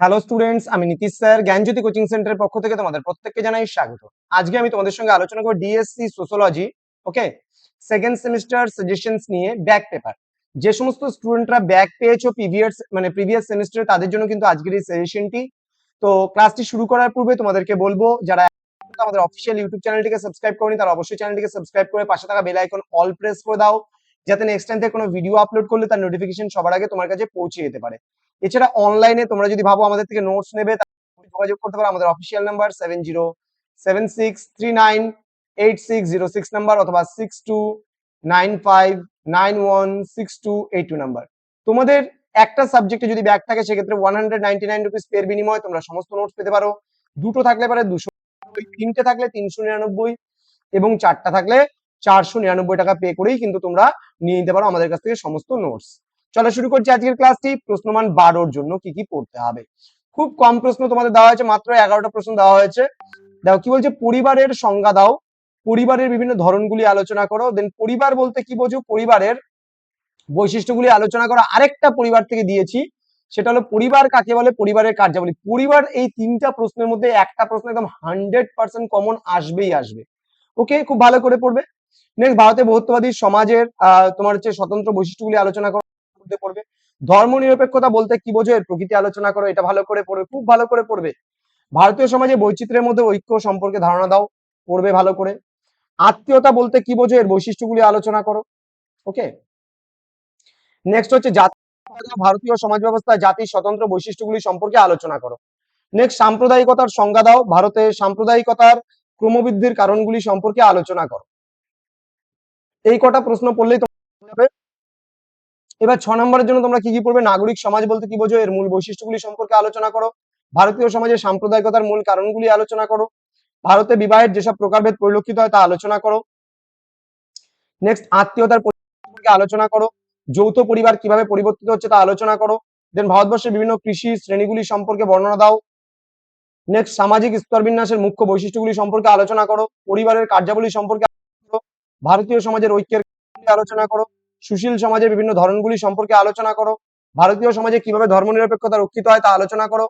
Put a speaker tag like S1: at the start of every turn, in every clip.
S1: Hello students আমি Nitish sir, জ্ঞানজ্যোতি coaching সেন্টারের পক্ষ থেকে তোমাদের প্রত্যেককে জানাই স্বাগত। আজকে আমি তোমাদের সঙ্গে আলোচনা করব DSC sociology okay second semester suggestions নিয়ে ব্যাক পেপার যে সমস্ত স্টুডেন্টরা ব্যাক পেয়েছ প্রিভিয়াস মানে প্রিভিয়াস সেমিস্টারে তাদের জন্য কিন্তু আজকের এই সাজেশনটি তো ক্লাসটি শুরু করার পূর্বে তোমাদেরকে বলব, যারা আমাদের অফিসিয়াল ইউটিউব চ্যানেলটিকে সাবস্ক্রাইব করনি, তারা অবশ্যই চ্যানেলটিকে সাবস্ক্রাইব করে পাশে থাকা বেল আইকন অল প্রেস করে দাও, যাতে নেক্সট টাইম থেকে কোনো ভিডিও আপলোড করলে তার নোটিফিকেশন সবার আগে তোমার কাছে পৌঁছে যেতে পারে। এছাড়া অনলাইনে তোমরা যদি ভাবো আমাদের থেকে নোটস নেবে যোগাযোগ করতে পারো। আমাদের official number seven zero seven six three nine eight six zero six number অথবা six two nine five nine one six two eight two number তোমাদের একটা সাবজেক্টে যদি ব্যাগ থাকে, সেক্ষেত্রে one hundred ninety nine rupees per বিনিময়ে তোমরা সমস্ত নোটস পেতে পারো। দুটো থাকলে পারে দুশো তিনটে থাকলে তিনশো নিরানব্বই এবং চারটা থাকলে চারশো নিরানব্বই টাকা পে করেই কিন্তু তোমরা নিয়ে নিতে পারো আমাদের কাছ থেকে সমস্ত নোটস চলো শুরু করছি আজকের ক্লাসটি প্রশ্নমান বারোর জন্য কি কি পড়তে হবে? খুব কম প্রশ্ন তোমাদের দেওয়া হয়েছে মাত্র এগারোটা প্রশ্ন দেওয়া হয়েছে। দেখো কি বলছে? পরিবারের সংজ্ঞা দাও। পরিবারের বিভিন্ন ধরনগুলি আলোচনা করো। দেন পরিবার বলতে কি বোঝো? পরিবারের বৈশিষ্ট্যগুলি আলোচনা করো আরেকটা পরিবার থেকে দিয়েছি। সেটা হলো পরিবার কাকে বলে? পরিবারের কার্যাবলী। পরিবার এই তিনটা প্রশ্নের মধ্যে একটা প্রশ্ন একদম হান্ড্রেড পার্সেন্ট কমন আসবেই আসবে। ওকে খুব ভালো করে পড়বে। নেক্সট ভারতের বহুত্ববাদী সমাজের আহ, তোমার হচ্ছে স্বতন্ত্র বৈশিষ্ট্যগুলি আলোচনা করো। মধ্যে পড়বে। ধর্ম নিরপেক্ষতা বলতে কি বোঝো? এর প্রকৃতি আলোচনা করো, এটা ভালো করে পড়বে, খুব ভালো করে পড়বে। ভারতীয় সমাজে বৈচিত্র্যের মধ্যে ঐক্য সম্পর্কে ধারণা দাও, পড়বে ভালো করে। আত্মীয়তা বলতে কি বোঝো? এর বৈশিষ্ট্যগুলি আলোচনা করো, ওকে? নেক্সট হচ্ছে জাতি ভারতীয় সমাজ ব্যবস্থা জাতির স্বতন্ত্র বৈশিষ্ট্যগুলি সম্পর্কে আলোচনা করো। নেক্সট সাম্প্রদায়িকতার সংজ্ঞা দাও, ভারতে সাম্প্রদায়িকতার ক্রমবৃদ্ধির কারণগুলি সম্পর্কে আলোচনা করো। এই কটা প্রশ্ন পড়লেই তোমার এবার ছ নম্বরের জন্য তোমরা কি কি পড়বে? নাগরিক সমাজ বলতে কি বোঝো? এর মূল বৈশিষ্ট্যগুলি সম্পর্কে আলোচনা করো। ভারতীয় সমাজে সাম্প্রদায়িকতার মূল কারণগুলি আলোচনা করো। ভারতে বিবাহের যেসব প্রকারভেদ পরিলক্ষিত হয় তা আলোচনা করো। নেক্সট আত্মীয়তার সম্পর্কে আলোচনা করো। যৌথ পরিবার কীভাবে পরিবর্তিত হচ্ছে তা আলোচনা করো। দেন ভারতবর্ষের বিভিন্ন কৃষি শ্রেণীগুলি সম্পর্কে বর্ণনা দাও। নেক্সট সামাজিক স্তরবিন্যাসের মুখ্য বৈশিষ্ট্যগুলি সম্পর্কে আলোচনা করো। পরিবারের কার্যাবলী সম্পর্কে ভারতীয় সমাজের ঐক্যের আলোচনা করো। সুশীল সমাজের বিভিন্ন ধরনগুলি সম্পর্কে আলোচনা করো। ভারতীয় সমাজে কীভাবে ধর্মনিরপেক্ষতা রক্ষিত হয় তা আলোচনা করো।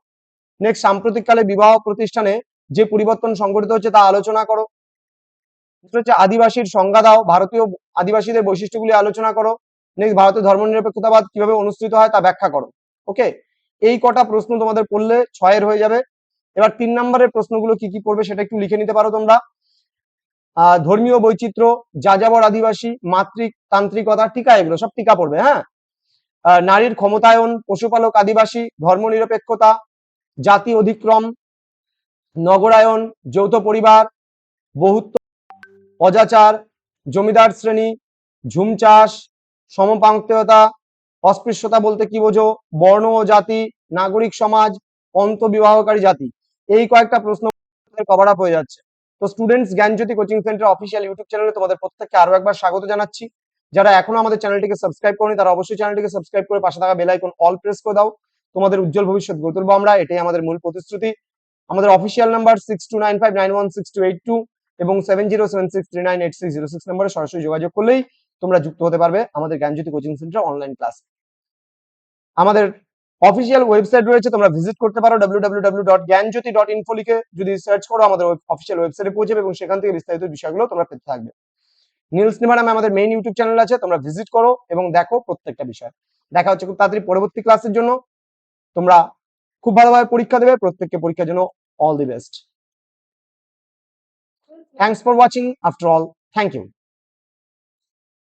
S1: নেক্সট সাম্প্রতিককালে বিবাহ প্রতিষ্ঠানে যে পরিবর্তন সংঘটিত হচ্ছে তা আলোচনা করো। হচ্ছে আদিবাসীর সংজ্ঞা দাও। ভারতীয় আদিবাসীদের বৈশিষ্ট্যগুলি আলোচনা করো। নেক্সট ভারতের ধর্মনিরপেক্ষতাবাদ কীভাবে অনুষ্ঠিত হয় তা ব্যাখ্যা করো। ওকে এই কটা প্রশ্ন তোমাদের পড়লে ছয়ের হয়ে যাবে। এবার তিন নম্বরের প্রশ্নগুলো কি কি পড়বে সেটা একটু লিখে নিতে পারো তোমরা। ধর্মীয় বৈচিত্র্য, যাযাবর আদিবাসী, মাতৃক, তান্ত্রিকতা, টিকা, এগুলো সব টিকা পড়বে হ্যাঁ? নারীর ক্ষমতায়ন, পশুপালক আদিবাসী, ধর্মনিরপেক্ষতা, জাতি অধিক্রম, নগরায়ন, যৌথ পরিবার, বহুত্ব, অজাচার, জমিদার শ্রেণি, ঝুম চাষ সমপাঙ্ক্ততা অস্পৃশ্যতা বলতে কি বোঝো? বর্ণ ও জাতি, নাগরিক সমাজ অন্তবিবাহকারী জাতি। এই কয়েকটা প্রশ্ন কভার আপ হয়ে যাচ্ছে। তো students Gyanjyoti coaching centre official YouTube চ্যানেলে তোমাদের প্রত্যেককে আরও একবার স্বাগত জানাচ্ছি। যারা এখনও আমাদের চ্যানেলটিকে সাবস্ক্রাইব করনি, তারা অবশ্যই চ্যানেলটিকে সাবস্ক্রাইব করে পাশে থাকা বেল আইকন অল প্রেস করে দাও। তোমাদের উজ্জ্বল ভবিষ্যৎ গড়ে তুলবো আমরা, এটাই আমাদের মূল প্রতিশ্রুতি। আমাদের official number six two nine five nine one six two eight two এবং seven zero seven six three nine eight six zero six নম্বরে সরাসরি যোগাযোগ করলেই তোমরা যুক্ত হতে পারবে আমাদের Gyanjyoti coaching centre online class আমাদের অফিসিয়াল ওয়েবসাইট রয়েছে, তোমরা ভিজিট করতে পারো www.জ্ঞানজ্যোতি.info লিখে যদি সার্চ করো, আমাদের অফিসিয়াল ওয়েবসাইটে পৌঁছে এবং সেখান থেকে বিস্তারিত বিষয়গুলো তোমরা পেতে থাকবে। নীলস নিমা নামে আমাদের মেইন ইউটিউব চ্যানেল আছে, তোমরা ভিজিট করো এবং দেখো প্রত্যেকটা বিষয়। দেখা হচ্ছে খুব তাড়াতাড়ি পরবর্তী ক্লাসের জন্য। তোমরা খুব ভালোভাবে পরীক্ষা দেবে, প্রত্যেককে পরীক্ষার জন্য all the best thanks for watching after all thank you